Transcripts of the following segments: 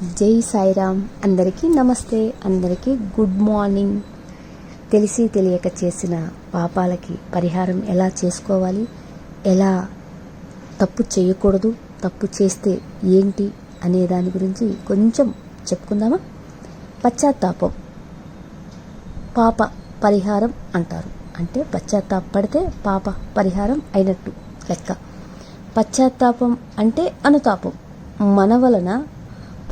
జై సాయిరామ్. అందరికీ నమస్తే. అందరికీ గుడ్ మార్నింగ్. తెలిసి తెలియక చేసిన పాపాలకి పరిహారం ఎలా చేసుకోవాలి? ఎలా? తప్పు చేయకూడదు. తప్పు చేస్తే ఏంటి అనే దాని గురించి కొంచెం చెప్పుకుందామా? పశ్చాత్తాపం. పాప పరిహారం అంటారు. అంటే పశ్చాత్తాపడితే పాప పరిహారం అయినట్టు లెక్క. పశ్చాత్తాపం అంటే అనుతాపం. మన వలన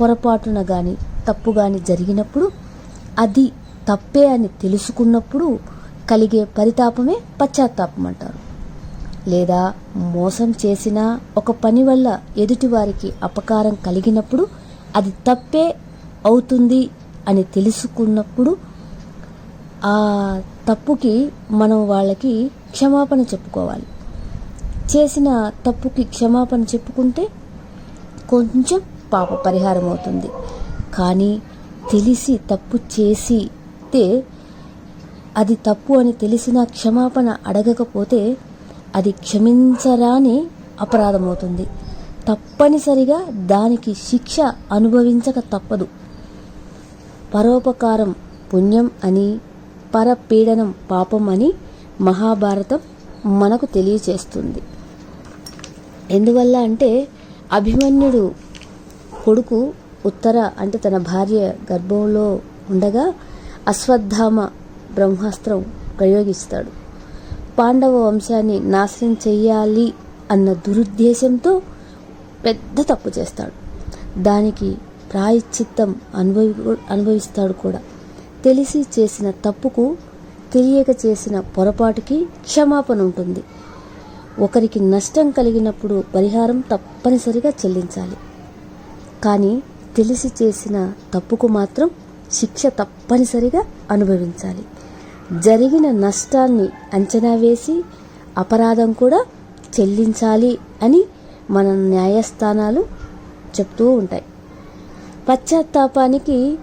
పొరపాటున గాని తప్పు గాని జరిగినప్పుడు అది తప్పే అని తెలుసుకున్నప్పుడు కలిగే పరితాపమే పశ్చాత్తాపం అంటారు లేదా మోసం చేసిన ఒక పని వల్ల ఎదుటివారికి అపకారం కలిగినప్పుడు అది తప్పే అవుతుంది అని తెలుసుకున్నప్పుడు ఆ తప్పుకి మనం వాళ్ళకి క్షమాపణ చెప్పుకోవాలి. చేసిన తప్పుకి క్షమాపణ చెప్పుకుంటే కొంచెం పాప పరిహారం అవుతుంది కానీ తెలిసి తప్పు చేసితే అది తప్పు అని తెలిసిన క్షమాపణ అడగకపోతే అది క్షమించరాని అపరాధం అవుతుంది తప్పనిసరిగా దానికి శిక్ష అనుభవించక తప్పదు. పరోపకారం పుణ్యం అని పరపీడనం పాపం అని మహాభారతం మనకు తెలియచేస్తుంది. ఎందువల్ల అంటే అభిమన్యుడు కొడుకు ఉత్తర అంటే తన భార్య గర్భంలో ఉండగా అశ్వత్థామ బ్రహ్మాస్త్రం ప్రయోగిస్తాడు. పాండవ వంశాన్ని నాశనం చెయ్యాలి అన్న దురుద్దేశంతో పెద్ద తప్పు చేస్తాడు. దానికి ప్రాయశ్చిత్తం అనుభవి అనుభవిస్తాడు కూడా. తెలిసి చేసిన తప్పుకు తెలియక చేసిన పొరపాటుకి క్షమాపణ ఉంటుంది. ఒకరికి నష్టం కలిగినప్పుడు పరిహారం తప్పనిసరిగా చెల్లించాలి. కానీ తెలిసి చేసిన తప్పుకు మాత్రం శిక్ష తప్పనిసరిగా అనుభవించాలి. జరిగిన నష్టాన్ని అంచనా వేసి అపరాధం కూడా చెల్లించాలి అని మన న్యాయస్థానాలు చెప్తూ ఉంటాయి. పశ్చాత్తాపానికి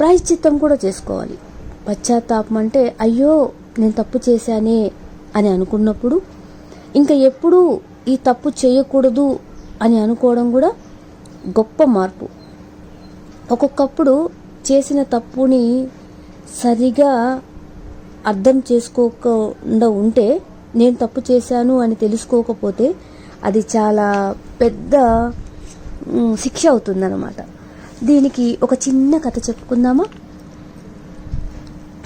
ప్రాయశ్చిత్తం కూడా చేసుకోవాలి. పశ్చాత్తాపం అంటే అయ్యో నేను తప్పు చేశానే అని అనుకున్నప్పుడు ఇంకా ఎప్పుడూ ఈ తప్పు చేయకూడదు అని అనుకోవడం కూడా గొప్ప మార్పు. ఒక్కొక్కప్పుడు చేసిన తప్పుని సరిగా అర్థం చేసుకోకుండా ఉంటే నేను తప్పు చేశాను అని తెలుసుకోకపోతే అది చాలా పెద్ద శిక్ష అవుతుందన్నమాట. దీనికి ఒక చిన్న కథ చెప్పుకుందామా?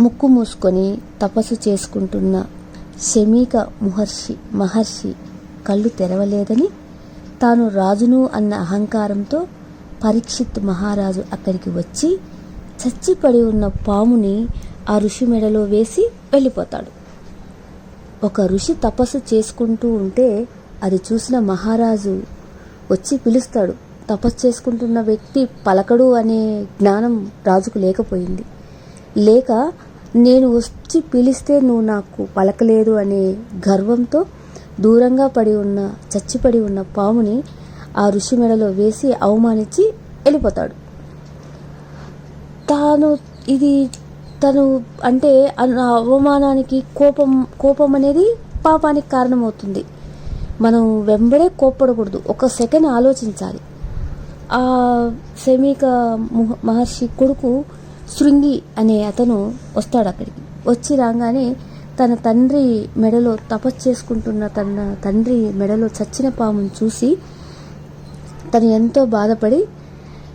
ముక్కు మూసుకొని తపస్సు చేసుకుంటున్న శమీక మహర్షి మహర్షి కళ్ళు తెరవలేదని తాను రాజును అన్న అహంకారంతో పరీక్షిత్ మహారాజు అక్కడికి వచ్చి చచ్చిపడి ఉన్న పాముని ఆ ఋషి మెడలో వేసి వెళ్ళిపోతాడు. ఒక ఋషి తపస్సు చేసుకుంటూ ఉంటే అది చూసిన మహారాజు వచ్చి పిలుస్తాడు. తపస్సు చేసుకుంటున్న వ్యక్తి పలకడు అనే జ్ఞానం రాజుకు లేకపోయింది. లేక నేను వచ్చి పిలిస్తే నువ్వు నాకు పలకలేదు అనే గర్వంతో దూరంగా పడి ఉన్న చచ్చిపడి ఉన్న పాముని ఆ ఋషి మెడలో వేసి అవమానించి వెళ్ళిపోతాడు. తాను ఇది తను అంటే అవమానానికి కోపం కోపం అనేది పాపానికి కారణమవుతుంది. మనం వెంబడే కోప్పడకూడదు. ఒక సెకండ్ ఆలోచించాలి. ఆ శమీక మహర్షి కొడుకు శృంగి అనే అతను వస్తాడు అక్కడికి. వచ్చి రాగానే తన తండ్రి మెడలో తపస్సు చేసుకుంటున్న తన తండ్రి మెడలో చచ్చిన పామును చూసి తను ఎంతో బాధపడి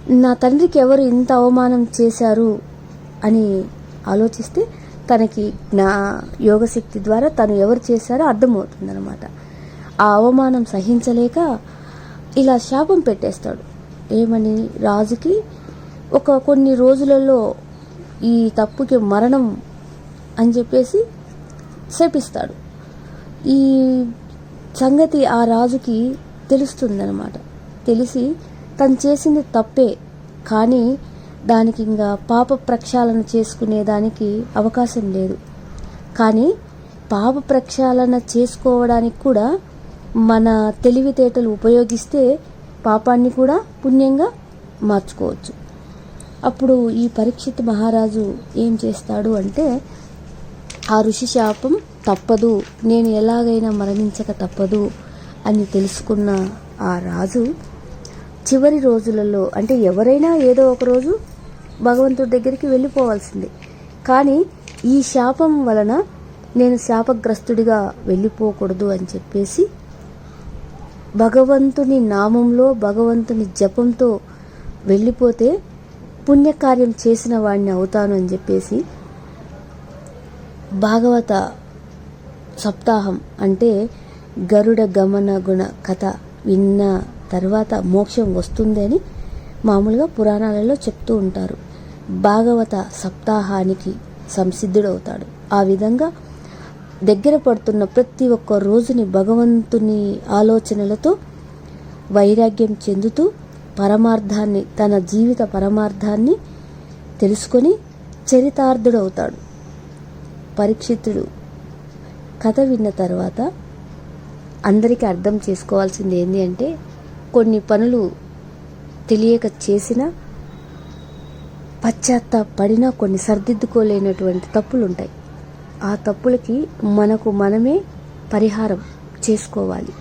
నా తండ్రికి ఎవరు ఇంత అవమానం చేశారు? అని ఆలోచిస్తే తనకి నా యోగశక్తి ద్వారా తను ఎవరు చేశారో అర్థమవుతుందన్నమాట. ఆ అవమానం సహించలేక ఇలా శాపం పెట్టేస్తాడు. ఏమని? రాజుకి ఒక కొన్ని రోజులలో ఈ తప్పుకి మరణం అని చెప్పేసి శపిస్తాడు. ఈ సంగతి ఆ రాజుకి తెలుస్తుందనమాట తెలిసి తను చేసింది తప్పే కానీ దానికి ఇంకా పాప ప్రక్షాళన చేసుకునే దానికి అవకాశం లేదు. కానీ పాప ప్రక్షాళన చేసుకోవడానికి కూడా మన తెలివితేటలు ఉపయోగిస్తే పాపాన్ని కూడా పుణ్యంగా మార్చుకోవచ్చు. అప్పుడు ఈ పరీక్షిత్ మహారాజు ఏం చేస్తాడు అంటే ఆ ఋషి శాపం తప్పదు. నేను ఎలాగైనా మరణించక తప్పదు అని తెలుసుకున్న ఆ రాజు చివరి రోజులలో అంటే ఎవరైనా ఏదో ఒక రోజు భగవంతుడి దగ్గరికి వెళ్ళిపోవాల్సిందే. కానీ ఈ శాపం వలన నేను శాపగ్రస్తుడిగా వెళ్ళిపోకూడదు అని చెప్పేసి భగవంతుని నామంలో భగవంతుని జపంతో వెళ్ళిపోతే పుణ్యకార్యం చేసిన వాడిని అవుతాను అని చెప్పేసి భాగవత సప్తాహం అంటే గరుడ గమన గుణ కథ విన్న తర్వాత మోక్షం వస్తుంది అని మామూలుగా పురాణాలలో చెప్తూ ఉంటారు. భాగవత సప్తాహానికి సంసిద్ధుడవుతాడు. ఆ విధంగా దగ్గర పడుతున్న ప్రతి ఒక్క రోజుని భగవంతుని ఆలోచనలతో వైరాగ్యం చెందుతూ పరమార్థాన్ని తన జీవిత పరమార్థాన్ని తెలుసుకొని చరితార్థుడవుతాడు. పరీక్షితుడు కథ విన్న తర్వాత అందరికీ అర్థం చేసుకోవాల్సింది ఏంటి అంటే కొన్ని పనులు తెలియక చేసిన పశ్చాత్తాపడినా కొన్ని సర్దిద్దుకోలేనటువంటి తప్పులు ఉంటాయి ఆ తప్పులకి మనకు మనమే పరిహారం చేసుకోవాలి.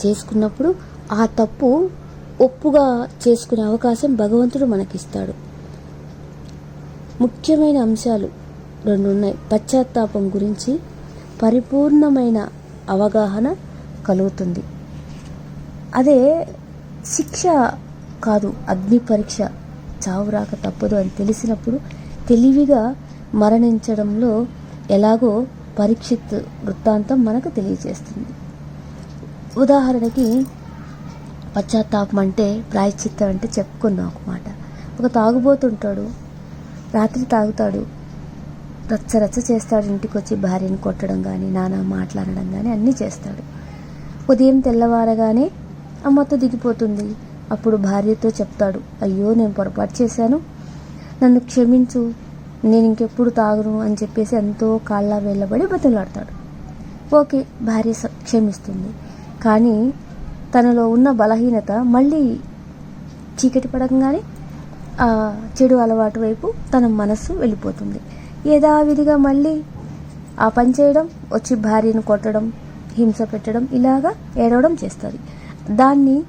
చేసుకున్నప్పుడు ఆ తప్పు ఒప్పుగా చేసుకునే అవకాశం భగవంతుడు మనకిస్తాడు. ముఖ్యమైన అంశాలు రెండు ఉన్నాయి పశ్చాత్తాపం గురించి పరిపూర్ణమైన అవగాహన కలుగుతుంది. అదే శిక్ష కాదు అగ్ని పరీక్ష. చావు రాక తప్పదు అని తెలిసినప్పుడు తెలివిగా మరణించడంలో ఎలాగో పరీక్షిత్ వృత్తాంతం మనకు తెలియజేస్తుంది. ఉదాహరణకి పశ్చాత్తాపం అంటే ప్రాయశ్చిత్తం అంటే చెప్పుకున్నాం ఒక మాట. ఒక తాగుబోతుంటాడు రాత్రి తాగుతాడు రచ్చ రచ్చ చేస్తాడు. ఇంటికి వచ్చి భార్యని కొట్టడం కానీ నాన్న మాట్లాడడం కానీ అన్నీ చేస్తాడు. ఉదయం తెల్లవారగానే అమ్మతో దిగిపోతుంది. అప్పుడు భార్యతో చెప్తాడు అయ్యో నేను పొరపాటు చేశాను. నన్ను క్షమించు. నేను ఇంకెప్పుడు తాగను అని చెప్పేసి ఎంతో కాళ్ళ వెళ్ళబడి బతులాడతాడు. ఓకే భార్య స- క్షమిస్తుంది. కానీ తనలో ఉన్న బలహీనత మళ్ళీ చీకటి పడకంగానే ఆ చెడు అలవాటు వైపు తన మనస్సు వెళ్ళిపోతుంది. యథావిధిగా మళ్ళీ ఆ పని చేయడం వచ్చి భార్యను కొట్టడం హింస పెట్టడం ఇలాగా ఏడవడం చేస్తుంది. దాన్ని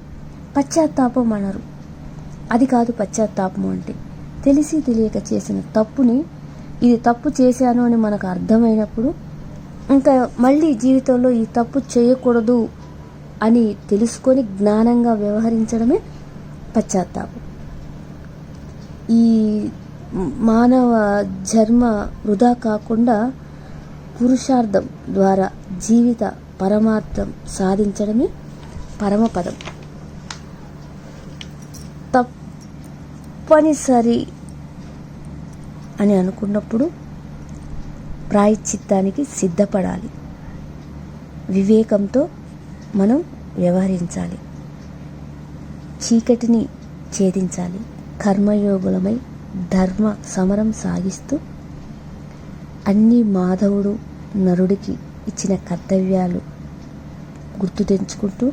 పశ్చాత్తాపం అనరు. అది కాదు పశ్చాత్తాపం అంటే. తెలిసి తెలియక చేసిన తప్పుని ఇది తప్పు చేశాను అని మనకు అర్థమైనప్పుడు ఇంకా మళ్ళీ జీవితంలో ఈ తప్పు చేయకూడదు అని తెలుసుకొని జ్ఞానంగా వ్యవహరించడమే పశ్చాత్తాపం. ఈ మానవ జన్మ వృధా కాకుండా పురుషార్థం ద్వారా జీవిత పరమార్థం సాధించడమే పరమపదం. తప్పనిసరి అని అనుకున్నప్పుడు ప్రాయశ్చిత్తానికి సిద్ధపడాలి. వివేకంతో మనం వ్యవహరించాలి. చీకటిని ఛేదించాలి. కర్మయోగులమై ధర్మ సమరం సాగిస్తూ అన్ని మాధవుడు నరుడికి ఇచ్చిన కర్తవ్యాలు గుర్తు తెంచుకుంటూ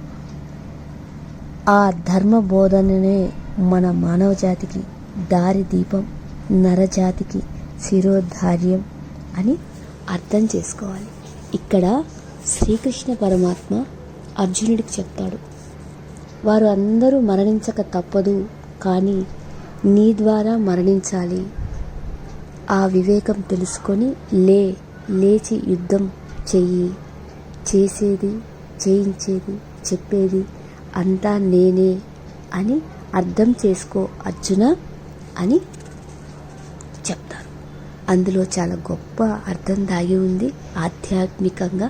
ఆ ధర్మ బోధననే మన మానవ జాతికి దారి దీపం నరజాతికి శిరోధార్యం అని అర్థం చేసుకోవాలి. ఇక్కడ శ్రీకృష్ణ పరమాత్మ అర్జునుడికి చెప్తాడు. వారు అందరూ మరణించక తప్పదు కానీ నీ ద్వారా మరణించాలి. ఆ వివేకం తెలుసుకొని లే లేచి యుద్ధం చెయ్యి. చేసేది చేయించేది చెప్పేది అంతా నేనే అని అర్థం చేసుకో అర్జున అని చెప్తారు. అందులో చాలా గొప్ప అర్థం దాగి ఉంది ఆధ్యాత్మికంగా.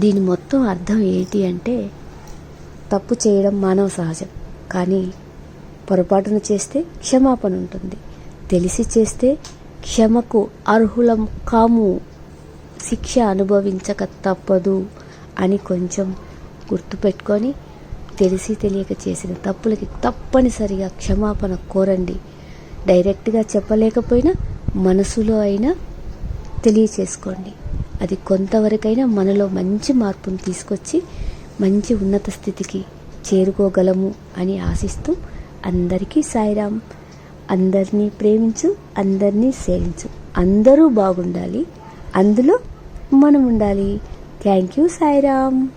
దీని మొత్తం అర్థం ఏంటి అంటే తప్పు చేయడం మానవ సహజం. కానీ పొరపాటున చేస్తే క్షమాపణ ఉంటుంది. తెలిసి చేస్తే క్షమకు అర్హులం కాము. శిక్ష అనుభవించక తప్పదు అని కొంచెం గుర్తుపెట్టుకొని తెలిసి తెలియక చేసిన తప్పులకి తప్పనిసరిగా క్షమాపణ కోరండి. డైరెక్ట్గా చెప్పలేకపోయినా మనసులో అయినా తెలియచేసుకోండి. అది కొంతవరకైనా మనలో మంచి మార్పును తీసుకొచ్చి మంచి ఉన్నత స్థితికి చేరుకోగలము అని ఆశిస్తూ అందరికీ సాయిరామ్ అందరినీ ప్రేమించు అందరినీ సేవించు. అందరూ బాగుండాలి. అందులో మనం ఉండాలి థ్యాంక్ యూ సాయిరామ్